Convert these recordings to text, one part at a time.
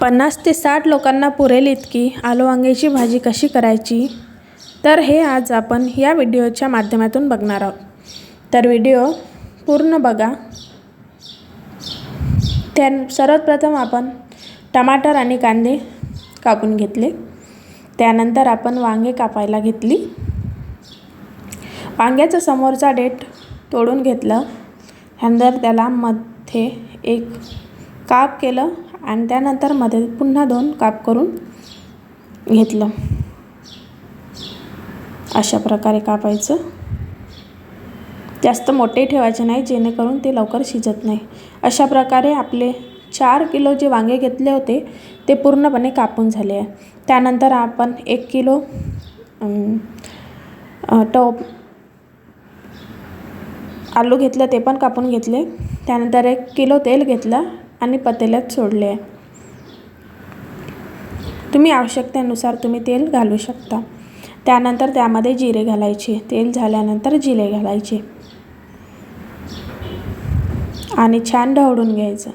पन्नास ते साठ लोकांना पुरेल इतकी आलू वांग्याची भाजी कशी करायची? तर हे आज आपण या व्हिडिओच्या माध्यमातून बघणार आहोत. तर व्हिडिओ पूर्ण बघा. त्या सर्वप्रथम आपण टमाटर आणि कांदे कापून घेतले. त्यानंतर आपण वांगे कापायला घेतली. वांग्याचा समोरचा डेट तोडून घेतलं. नंतर त्याला मध्ये एक काप केलं. आणि त्यानंतरमध्ये पुन्हा दोन काप करून घेतलं. अशा प्रकारे कापायचं. जास्त मोठे ठेवायचे नाही जेणेकरून ते लवकर शिजत नाही. अशा प्रकारे आपले चार किलो जे वांगे घेतले होते ते पूर्णपणे कापून झाले आहे. त्यानंतर आपण एक किलो टोप आलू घेतलं ते पण कापून घेतले. त्यानंतर एक किलो तेल घेतलं. आणि पतेल्यात सोडले आहे. तुम्ही आवश्यकतेनुसार तुम्ही तेल घालू शकता. त्यानंतर त्यामध्ये जिरे घालायचे. तेल झाल्यानंतर जिरे घालायचे. आणि छान ढवळून घ्यायचं.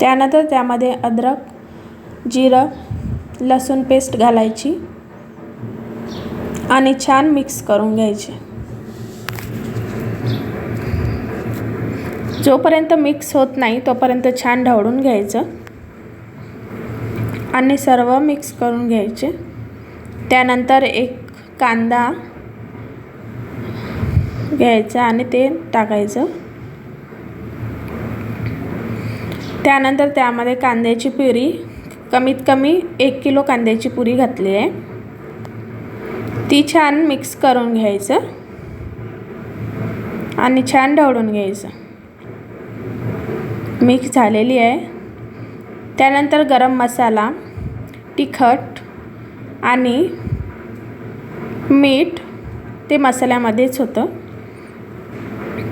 त्यानंतर त्यामध्ये अद्रक जिरं लसूण पेस्ट घालायची आणि छान मिक्स करून घ्यायचे. जोपर्यंत मिक्स होत नाही तोपर्यंत छान ढवळून घ्यायचं. आणि सर्व मिक्स करून घ्यायचे. त्यानंतर एक कांदा घ्यायचा आणि ते टाकायचं. त्यानंतर त्यामध्ये कांद्याची प्युरी कमीत कमी एक किलो कांद्याची पुरी घातली आहे. ती छान मिक्स करून घ्यायचं. आणि छान ढवळून घ्यायचं. मिक्स झालेली आहे. त्यानंतर गरम मसाला तिखट आणि मीठ ते मसाल्यामध्येच होतं.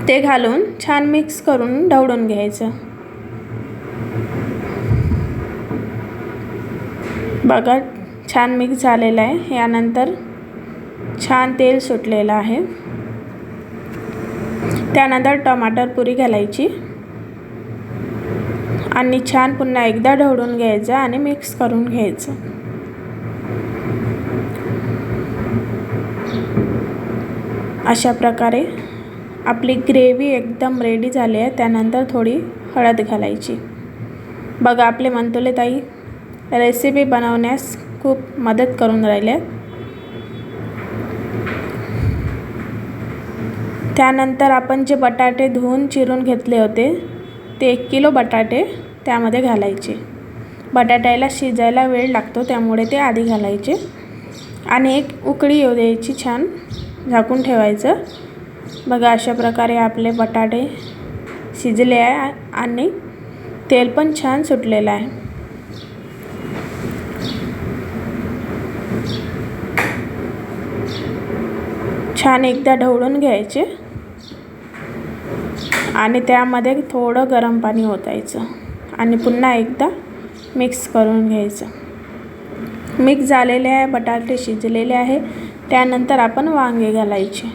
ते घालून छान मिक्स करून ढवळून घ्यायचं. बघा छान मिक्स झालेलं आहे. यानंतर छान तेल सुटलेलं आहे. त्यानंतर टमाटर पुरी घालायची. आणि छान पुन्हा एकदा ढवळून घ्यायचं आणि मिक्स करून घ्यायचं. अशा प्रकारे आपली ग्रेव्ही एकदम रेडी झाली आहे. त्यानंतर थोडी हळद घालायची. बघा आपले मंतुले ताई रेसिपी बनवण्यास खूप मदत करून राहिले त्यानंतर आपण जे बटाटे धुवून चिरून घेतले होते ते एक किलो बटाटे त्यामध्ये घालायचे. बटाट्याला शिजायला वेळ लागतो त्यामुळे ते आधी घालायचे. आणि एक उकळी येऊ द्यायची छान झाकून ठेवायचं. बघा अशा प्रकारे आपले बटाटे शिजले आहे आणि तेल पण छान सुटलेलं आहे. छान एकदा ढवळून घ्यायचे. आणि त्यामध्ये थोडं गरम पाणी ओतायचं. आणि पुन्हा एकदा मिक्स करून घ्यायचं. मिक्स झालेले आहे बटाटे शिजलेले आहे. त्यानंतर आपण वांगे घालायचे.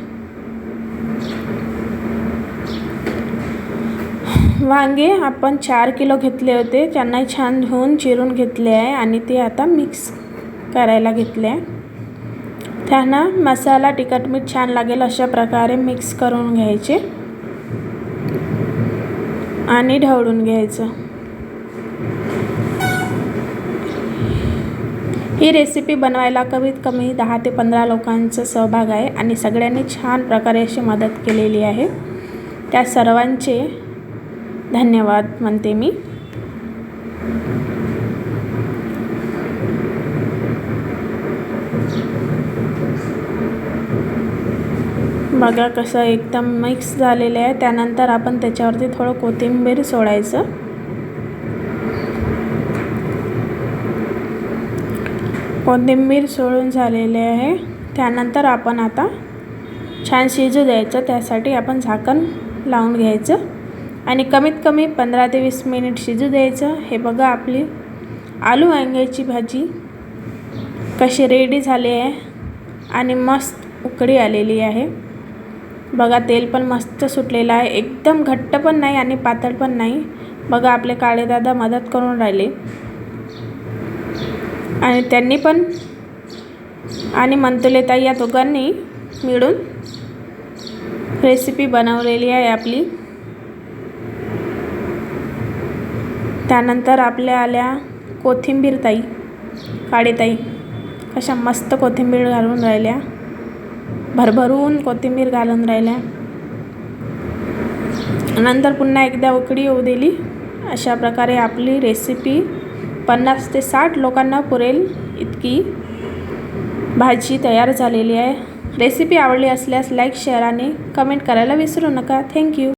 वांगे आपण चार किलो घेतले होते. त्यांना छान धुवून चिरून घेतले आहे आणि ते आता मिक्स करायला घेतले आहे. त्यांना मसाला तिखट मीठ छान लागेल अशा प्रकारे मिक्स करून घ्यायचे. आणि ढवळून घ्यायचं. ही रेसिपी बनवायला कमीत कमी दहा ते पंधरा लोकांचा सहभाग आहे आणि सगळ्यांनी छान प्रकारे अशी मदत केलेली आहे. त्या सर्वांचे धन्यवाद म्हणते मी. बघा कसं एकदम मिक्स झालेलं आहे. त्यानंतर आपण त्याच्यावरती थोडं कोथिंबीर सोडायचं. कोथिंबीर सोडून झालेले आहे. त्यानंतर आपण आता छान शिजू द्यायचं. त्यासाठी आपण झाकण लावून घ्यायचं. आणि कमीत कमी पंधरा ते वीस मिनिट शिजू द्यायचं. हे बघा आपली आलू वांग्याची भाजी कशी रेडी झाली आहे. आणि मस्त उकडी आलेली आहे. बघा तेल पण मस्त सुटलेलं आहे. एकदम घट्ट पण नाही आणि पातळ पण नाही. बघा आपले काळेदादा मदत करून राहिले. आणि त्यांनी पण आणि मंतुलेताई या दोघांनी मिळून रेसिपी बनवलेली आहे आपली. त्यानंतर आपल्या आल्या कोथिंबीर ताई काळेताई कशा मस्त कोथिंबीर घालून राहिल्या. भरभरून कोथिंबीर घालून राहिल्या नंतर पुन्हा एकदा उकडी येऊ दिली. अशा प्रकारे आपली रेसिपी पन्नास ते साठ लोकांना पुरेल इतकी भाजी तयार झालेली आहे. रेसिपी आवडली असल्यास लाईक शेअर आणि कमेंट करायला विसरू नका. थँक्यू